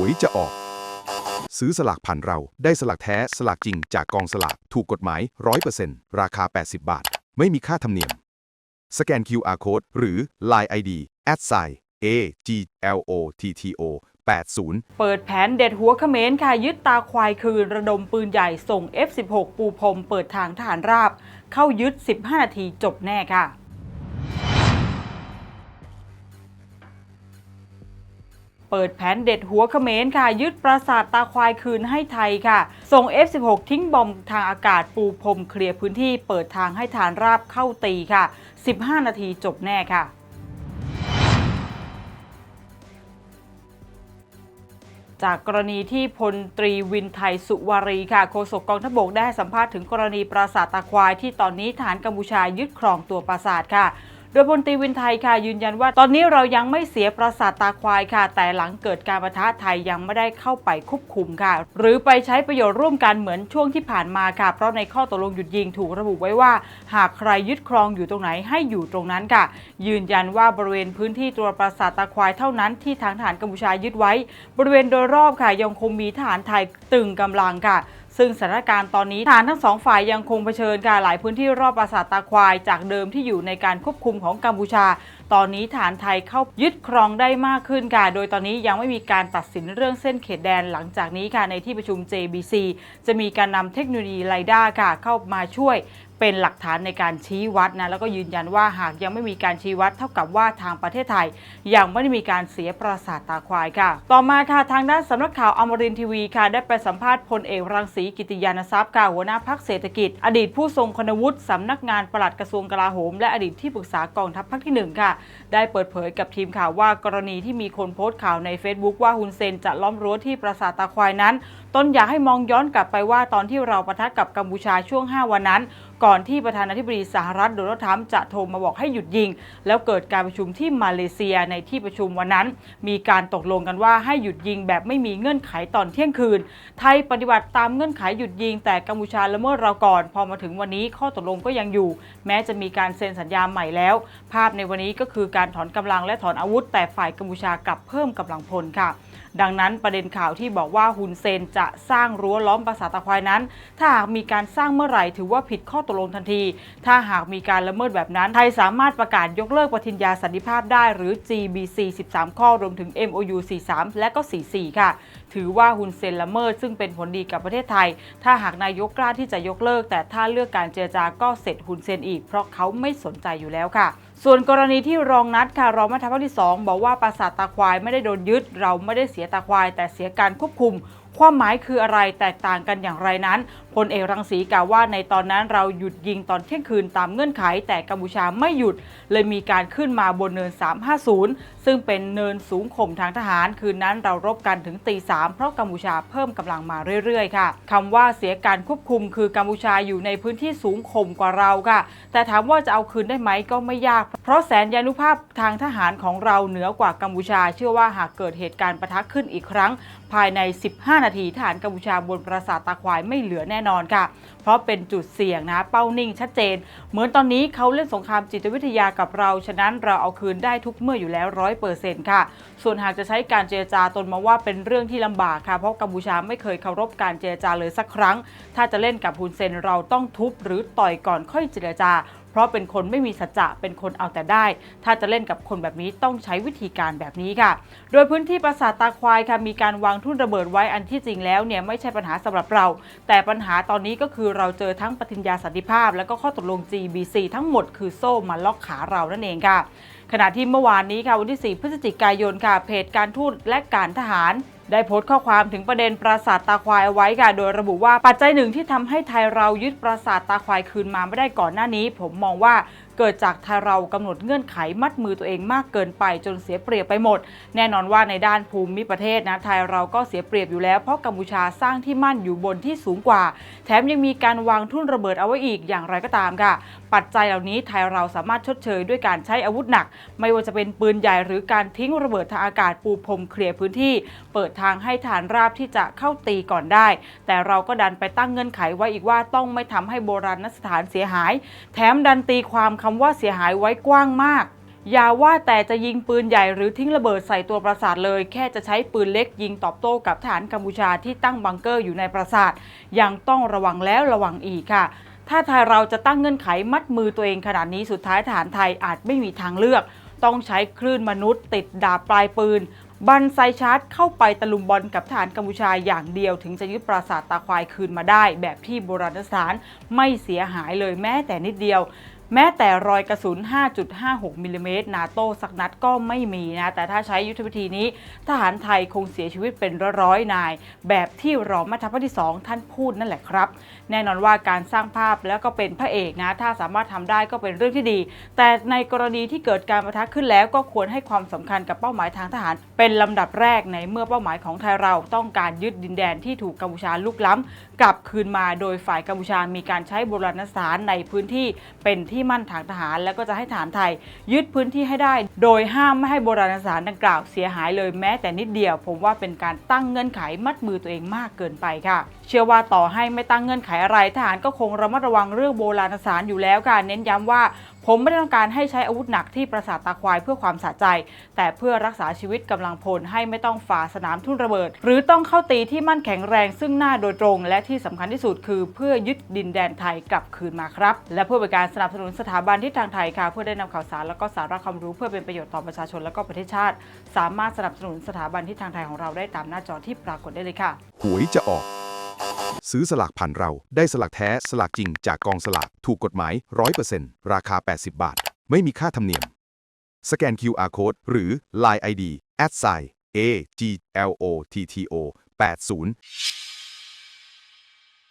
วยจะออก ซื้อสลากผ่านเราได้สลากแท้สลากจริงจากกองสลากถูกกฎหมาย 100%ราคา 80 บาท ไม่มีค่าธรรมเนียม สแกน QR Code หรือ Line ID a d s i a g l o t t o 80 เปิดแผนเด็ดหัวเขมรค่ะยึดตาควายคืน ระดมปืนใหญ่ส่ง F16 ปูพรมเปิดทางทหารราบ เข้ายึด 15 นาทีจบแน่ค่ะ เปิดแผนเด็ดหัวเขมรค่ะ ยึดปราสาทตาควายคืนให้ไทยค่ะ ส่ง F16 ทิ้งบอมทางอากาศปูพรมเคลียร์พื้นที่เปิดทางให้ฐานราบเข้าตีค่ะ 15 นาทีจบแน่ค่ะจากกรณีที่พลตรีวินไทยสุวารีค่ะโฆษกกองทพบกได้สัมภาษณ์ถึงกรณีปราสาทตาควายที่ตอนนี้ฐานกัมพูชายึดครองตัวปราสาทค่ะ โดยพลตรีวินไทยค่ะยืนยันว่า ตอนนี้เรายังไม่เสียปราสาทตาควายค่ะ แต่หลังเกิดการประทะไทยยังไม่ได้เข้าไปควบคุมค่ะ หรือไปใช้ประโยชน์ร่วมกันเหมือนช่วงที่ผ่านมาค่ะ เพราะในข้อตกลงหยุดยิงถูกระบุไว้ว่า หากใครยึดครองอยู่ตรงไหนให้อยู่ตรงนั้นค่ะ ยืนยันว่าบริเวณพื้นที่ตัวปราสาทตาควายเท่านั้นที่ทางทหารกัมพูชายึดไว้ บริเวณโดยรอบค่ะยังคงมีทหารไทยตึงกำลังค่ะซึ่งสถานการณ์ตอนนี้ทหารทั้งสองฝ่ายยังคงเผชิญการหลายพื้นที่รอบปราสาทตาควาย จากเดิมที่อยู่ในการควบคุมของกัมพูชา ตอนนี้ฐานไทยเข้ายึดครองได้มากขึ้นค่ะ โดยตอนนี้ยังไม่มีการตัดสินเรื่องเส้นเขตแดนหลังจากนี้ค่ะในที่ประชุม JBC จะมีการนำเทคโนโลยีไรด้าค่ะเข้ามาช่วยเป็นหลักฐานในการชี้วัดนะแล้วก็ยืนยันว่าหากยังไม่มีการชี้วัดเท่ากับว่าทางประเทศไทย ยังไม่ได้มีการเสียปราสาทตาควายค่ะ ต่อมาค่ะทางด้านสำนักข่าวอมรินทีวีค่ะ ได้ไปสัมภาษณ์พลเอกรังสีกิติยานทรัพย์ค่ะหัวหน้าพักเศรษฐกิจ อดีตผู้ทรงคุณวุฒิสำนักงานปลัดกระทรวงกลาโหม และอดีตที่ปรึกษากองทัพภาคที่หนึ่งค่ะได้เปิดเผยกับทีมข่าวว่ากรณีที่มีคนโพสต์ข่าวใน Facebook ว่าฮุนเซนจะล้อมรั้วที่ปราสาทตาควายนั้นตนอยากให้มองย้อนกลับไปว่าตอนที่เราประทะกับกัมพูชาช่วง 5 วันนั้น ก่อนที่ประธานาธิบดีสหรัฐโดนัลด์ทรัมป์จะโทรมาบอกให้หยุดยิง แล้วเกิดการประชุมที่มาเลเซียในที่ประชุมวันนั้น มีการตกลงกันว่าให้หยุดยิงแบบไม่มีเงื่อนไขตอนเที่ยงคืน ไทยปฏิบัติตามเงื่อนไขหยุดยิง แต่กัมพูชาละเมิดเราก่อน พอมาถึงวันนี้ข้อตกลงก็ยังอยู่ แม้จะมีการเซ็นสัญญาใหม่แล้ว ภาพในวันนี้ก็คือการถอนกำลังและถอนอาวุธ แต่ฝ่ายกัมพูชากลับเพิ่มกำลังพลค่ะดังนั้นประเด็นข่าวที่บอกว่าฮุนเซนจะสร้างรั้วล้อมปราสาทตะควายนั้น ถ้าหากมีการสร้างเมื่อไหร่ถือว่าผิดข้อตกลงทันที ถ้าหากมีการละเมิดแบบนั้น ไทยสามารถประกาศยกเลิกปฏิญญาสันติภาพได้หรือ GBC 13 ข้อรวมถึง MOU 43 และก็ 44 ค่ะ ถือว่าฮุนเซนละเมิดซึ่งเป็นผลดีกับประเทศไทย ถ้าหากนายกกล้าที่จะยกเลิก แต่ถ้าเลือกการเจรจาก็เสร็จฮุนเซนอีก เพราะเขาไม่สนใจอยู่แล้วค่ะส่วนกรณีที่รองนัดค่ะรองแม่ทัพภาคที่ 2 บอกว่าปราสาทตาควายไม่ได้โดนยึด เราไม่ได้เสียตาควาย แต่เสียการควบคุม ความหมายคืออะไรแตกต่างกันอย่างไรนั้นพลเอกรังสีกล่าวว่าในตอนนั้นเราหยุดยิงตอนเที่ยงคืนตามเงื่อนไข แต่กัมพูชาไม่หยุด เลยมีการขึ้นมาบนเนิน 350 ซึ่งเป็นเนินสูงข่มทางทหาร คืนนั้นเรารบกันถึงตีสามเพราะกัมพูชาเพิ่มกำลังมาเรื่อยๆค่ะคำว่าเสียการควบคุมคือกัมพูชาอยู่ในพื้นที่สูงข่มกว่าเราค่ะ แต่ถามว่าจะเอาคืนได้ไหมก็ไม่ยาก เพราะแสนยานุภาพทางทหารของเราเหนือกว่ากัมพูชา เชื่อว่าหากเกิดเหตุการณ์ประทะขึ้นอีกครั้ง ภายใน 15 นาทีทหารกัมพูชาบนปราสาทตาควายไม่เหลือแน่นอนค่ะ เพราะเป็นจุดเสี่ยงนะเป้านิ่งชัดเจน เหมือนตอนนี้เขาเล่นสงครามจิตวิทยากับเรา ฉะนั้นเราเอาคืนได้ทุกเมื่ออยู่แล้วร้อยเปอร์เซ็นต์ค่ะ ส่วนหากจะใช้การเจรจาตนมาว่าเป็นเรื่องที่ลำบากค่ะ เพราะกัมพูชาไม่เคยเคารพการเจรจาเลยสักครั้ง ถ้าจะเล่นกับฮุนเซนเราต้องทุบหรือต่อยก่อนค่อยเจรจา เพราะเป็นคนไม่มีสัจจะเป็นคนเอาแต่ได้ ถ้าจะเล่นกับคนแบบนี้ต้องใช้วิธีการแบบนี้ค่ะ โดยพื้นที่ปราสาทตาควายค่ะมีการวางทุ่นระเบิดไว้อันที่จริงแล้วเนี่ยไม่ใช่ปัญหาสำหรับเรา แต่ปัญหาตอนนี้ก็คือเราเจอทั้งปฏิญญาสันติภาพ และก็ข้อตกลง GBC ทั้งหมดคือโซ่มาล็อกขาเรานั่นเองค่ะ ขณะที่เมื่อวานนี้ค่ะวันที่ 4 พฤศจิกายนค่ะเพจการทูตและการทหาร ได้โพสต์ข้อความถึงประเด็นปราสาทตาควายเอาไว้ค่ะ โดยระบุว่าปัจจัยหนึ่งที่ทำให้ไทยเรายึดปราสาทตาควายคืนมาไม่ได้ก่อนหน้านี้ ผมมองว่าเกิดจากไทยเรากำหนดเงื่อนไขมัดมือตัวเองมากเกินไปจนเสียเปรียบไปหมด แน่นอนว่าในด้านภูมิประเทศนะไทยเราก็เสียเปรียบอยู่แล้ว เพราะกัมพูชาสร้างที่มั่นอยู่บนที่สูงกว่า แถมยังมีการวางทุ่นระเบิดเอาไว้อีกอย่างไรก็ตามค่ะ ปัจจัยเหล่านี้ไทยเราสามารถชดเชยด้วยการใช้อาวุธหนัก ไม่ว่าจะเป็นปืนใหญ่หรือการทิ้งระเบิดทางอากาศปูพรมเคลียร์พื้นที่ เปิดทางให้ฐานราบที่จะเข้าตีก่อนได้ แต่เราก็ดันไปตั้งเงื่อนไขไว้อีกว่าต้องไม่ทำให้โบราณสถานเสียหาย แถมดันตีความคำว่าเสียหายไว้กว้างมากอย่าว่าแต่จะยิงปืนใหญ่หรือทิ้งระเบิดใส่ตัวปราสาทเลย แค่จะใช้ปืนเล็กยิงตอบโต้กับทหารกัมพูชาที่ตั้งบังเกอร์อยู่ในปราสาทยังต้องระวังแล้วระวังอีกค่ะ ถ้าไทยเราจะตั้งเงื่อนไขมัดมือตัวเองขนาดนี้สุดท้ายทหารไทยอาจไม่มีทางเลือก ต้องใช้คลื่นมนุษย์ติดดาบปลายปืน บันไซชาร์ตเข้าไปตะลุมบอลกับทหารกัมพูชาอย่างเดียว ถึงจะยึดปราสาทตาควายคืนมาได้ แบบที่โบราณสถานไม่เสียหายเลยแม้แต่นิดเดียว แม้แต่รอยกระสุน 5.56มิลลิเมตรนาโต้สักนัดก็ไม่มีนะ แต่ถ้าใช้ยุทธวิธีนี้ ทหารไทยคงเสียชีวิตเป็นร้อยๆนาย แบบที่รองแม่ทัพภาคที่ 2 ท่านพูดนั่นแหละครับ แน่นอนว่าการสร้างภาพแล้วก็เป็นพระเอกนะ ถ้าสามารถทำได้ก็เป็นเรื่องที่ดี แต่ในกรณีที่เกิดการประทะขึ้นแล้วก็ควรให้ความสำคัญกับเป้าหมายทางทหาร เป็นลำดับแรกในเมื่อเป้าหมายของไทยเราต้องการยึดดินแดนที่ถูกกัมพูชาลุกล้ำกลับคืนมาโดยฝ่ายกัมพูชามีการใช้โบราณสถานในพื้นที่เป็นที่ที่มั่นทางทหาร แล้วก็จะให้ฐานไทย ยึดพื้นที่ให้ได้ โดยห้ามไม่ให้โบราณสถานดังกล่าวเสียหายเลยแม้แต่นิดเดียว ผมว่าเป็นการตั้งเงื่อนไขมัดมือตัวเองมากเกินไปค่ะ เชื่อว่าต่อให้ไม่ตั้งเงื่อนไขอะไรทหารก็คงระมัดระวังเรื่องโบราณสถานอยู่แล้วค่ะเน้นย้ำว่า ผมไม่ได้ต้องการให้ใช้อาวุธหนักที่ปราสาทตาควายเพื่อความสะใจ แต่เพื่อรักษาชีวิตกำลังพลให้ไม่ต้องฝ่าสนามทุ่นระเบิด หรือต้องเข้าตีที่มั่นแข็งแรงซึ่งหน้าโดยตรง และที่สำคัญที่สุดคือ เพื่อยึดดินแดนไทยกลับคืนมาครับ และเพื่อเป็นการสนับสนุนสถาบันที่ทางไทยค่ะ เพื่อได้นำข่าวสารแล้วก็สาระความรู้เพื่อเป็นประโยชน์ต่อประชาชนและก็ประเทศชาติ สามารถสนับสนุนสถาบันที่ทางไทยของเราได้ตามหน้าจอที่ปรากฏได้เลยค่ะหวยจะออก ซื้อสลากผ่านเรา ได้สลากแท้ สลากจริง จากกองสลาก ถูกกฎหมาย 100%ราคา 80 บาท ไม่มีค่าธรรมเนียม สแกน QR Code หรือ Line ID at sign a g l o t t o 80